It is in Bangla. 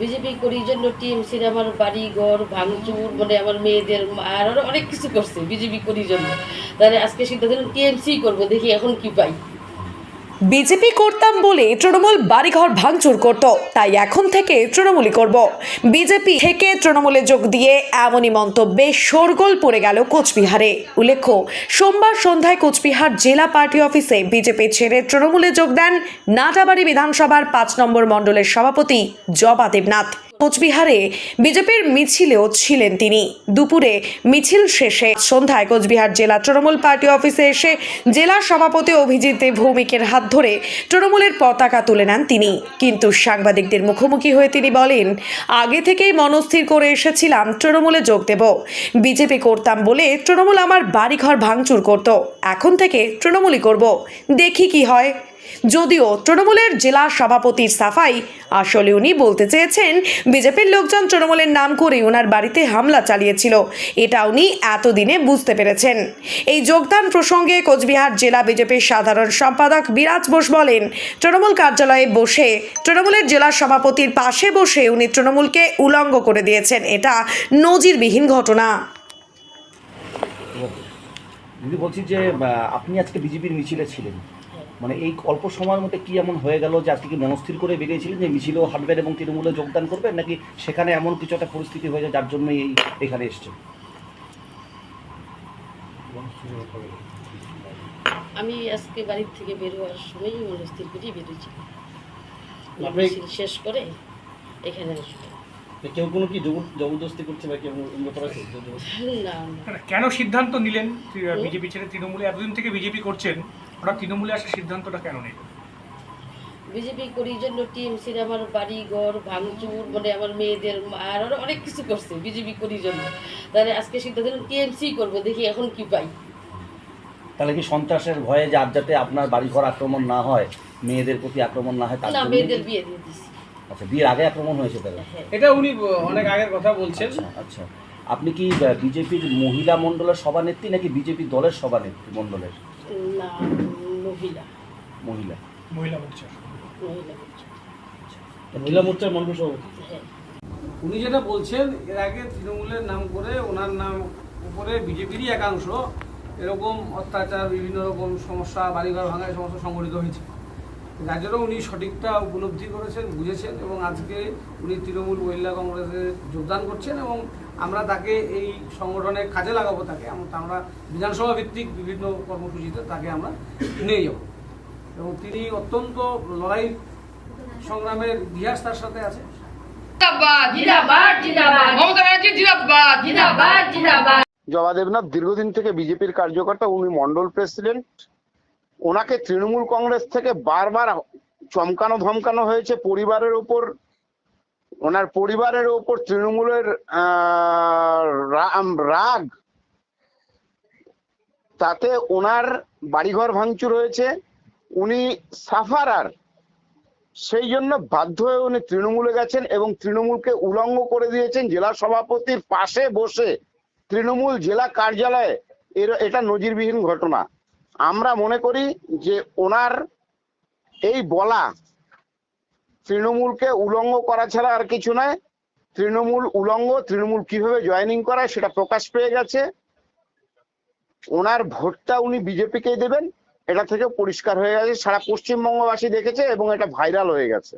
বিজেপি করি জন্য টিম আমার বাড়ি, ঘর, ভাঙচুর মানে আমার মেয়েদের আর অনেক কিছু করছে বিজেপি করি জন্য। তাহলে আজকে সিদ্ধান্ত টিএমসি করব, দেখি এখন কি পাই। বিজেপি করতাম বলে তৃণমূল বাড়িঘর ভাঙচুর করত, তাই এখন থেকে তৃণমূলই করব। বিজেপি থেকে তৃণমূলে যোগ দিয়ে এমনই মন্তব্যে শোরগোল পড়ে গেল কোচবিহারে। উল্লেখ্য, সোমবার সন্ধ্যায় কোচবিহার জেলা পার্টি অফিসে বিজেপি ছেড়ে তৃণমূলে যোগ দেন নাটাবাড়ি বিধানসভার পাঁচ নম্বর মণ্ডলের সভাপতি জবা দেবনাথ। কোচবিহারে বিজেপির মিছিলেও ছিলেন তিনি। দুপুরে মিছিল শেষে সন্ধ্যায় কোচবিহার জেলা তৃণমূল পার্টি অফিসে এসে জেলা সভাপতি অভিজিৎ ভৌমিকের হাত ধরে তৃণমূলের পতাকা তুলে নেন তিনি। কিন্তু সাংবাদিকদের মুখোমুখি হয়ে তিনি বলেন, আগে থেকেই মনস্থির করে এসেছিলাম, তৃণমূলে যোগ দেব। বিজেপি করতাম বলে তৃণমূল আমার বাড়িঘর ভাঙচুর করত। এখন থেকে তৃণমূলই করব। দেখি কি হয়। যদিও তৃণমূলের জেলা সভাপতির সাফাই আসলে উনি বলতে চেয়েছেন, বিজেপির লোকজন তৃণমূলের নাম করে ওনার বাড়িতে হামলা চালিয়েছিল। এটা উনি এতদিনে বুঝতে পেরেছেন। এই যোগদান প্রসঙ্গে কোচবিহার জেলা বিজেপির সাধারণ সম্পাদক বিরাজ বোস বলেন, তৃণমূল কার্যালয়ে বসে, তৃণমূলের জেলা সভাপতির পাশে বসে উনি তৃণমূলকে উলঙ্গ করে দিয়েছেন। এটা নজিরবিহীন ঘটনা। দিদি বলছি যে আপনি আজকে বিজেপির মিছিলে ছিলেন। মানে এই অল্প সময়ের মধ্যে কি এমন হয়ে গেল যে আজকে কি মনস্থির করে বেরিয়েছিলেন যে মিছিলেও হাঁটবেন এবং তৃণমূলে যোগদান করবেন নাকি সেখানে এমন কিছু একটা পরিস্থিতি হয়ে যায় যার জন্য এই এখানে এসছেন? আমি আজকে বাড়ির থেকে বের হওয়ার সময়ই মনস্থির করেই বেরিয়েছি। মিছিল শেষ করে এখানে আসব। কেউ কোনো কি জবরদস্তি করছে বা কেউ কেন সিদ্ধান্ত নিলেন বিজেপি ছেড়ে তৃণমূলে? এতদিন থেকে বিজেপি করছেন হঠাৎ তৃণমূলে আসার সিদ্ধান্তটা কেন নেই বিজেপি করি জন্য টিএমসির আমার বাড়ি ঘর ভাঙচুর মানে আমার মেয়েদের আর আরও অনেক কিছু করছে বিজেপি করি জন্য। তাহলে আজকে সিদ্ধান্ত নিলাম টিএমসি করব দেখি এখন কি পাই। তাহলে কি সন্ত্রাসের ভয়ে যে আর যাতে আপনার বাড়িঘর আক্রমণ না হয় মেয়েদের প্রতি আক্রমণ না হয় না মেয়েদের বিয়ে দিয়ে দিছি। আচ্ছা বিয়ের আগে আক্রমণ হয়েছে তাহলে? হ্যাঁ এটা উনি অনেক আগের কথা বলছেন। আচ্ছা আচ্ছা। আপনি কি বিজেপির মহিলা মণ্ডলের সভানেত্রী নাকি বিজেপি দলের সভানেত্রী মণ্ডলের? না মহিলা। মহিলা। মহিলা মোর্চার। মহিলা মোর্চার মন্ডল সভাপতি? হ্যাঁ। উনি যেটা বলছেন এর আগে তৃণমূলের নাম করে ওনার নাম উপরে বিজেপিরই একাংশ এরকম অত্যাচার বিভিন্ন রকম সমস্যা বাড়িঘর ভাঙা এই সমস্যা সংগঠিত হয়েছে। যার জন্য উনি সঠিকটা উপলব্ধি করেছেন বুঝেছেন এবং আজকে উনি তৃণমূল মহিলা কংগ্রেসে যোগদান করছেন এবং আমরা তাকে এই সংগঠনে কাজে লাগাবো তাকে আমরা আমরা বিধানসভা ভিত্তিক বিভিন্ন কর্মসূচিতে তাকে আমরা নিয়ে যাব। এবং তিনি অত্যন্ত লড়াই সংগ্রামের ইতিহাস তার সাথে আছে। জবা দেবনাথ দীর্ঘদিন থেকে বিজেপির কার্যকর্তা উনি মন্ডল প্রেসিডেন্ট। ওনাকে তৃণমূল কংগ্রেস থেকে বারবার চমকানো ধমকানো হয়েছে পরিবারের ওপর। ওনার পরিবারের ওপর তৃণমূলের রাগ। তাতে ওনার বাড়িঘর ভাঙচুর হয়েছে। উনি সাফারার। সেই জন্য বাধ্য হয়ে উনি তৃণমূলে গেছেন এবং তৃণমূলকে উলঙ্গ করে দিয়েছেন জেলা সভাপতির পাশে বসে। তৃণমূল জেলা কার্যালয়ে এটা নজিরবিহীন ঘটনা। আমরা মনে করি যে ওনার এই বলা তৃণমূলকে উলঙ্গ করা ছাড়া আর কিছু নয়। তৃণমূল উলঙ্গ, তৃণমূল কীভাবে জয়েনিং করায় সেটা প্রকাশ পেয়ে গেছে। ওনার ভোটটা উনি বিজেপিকেই দেবেন, এটা থেকে পরিষ্কার হয়ে গেছে। সারা পশ্চিমবঙ্গবাসী দেখেছে এবং এটা ভাইরাল হয়ে গেছে।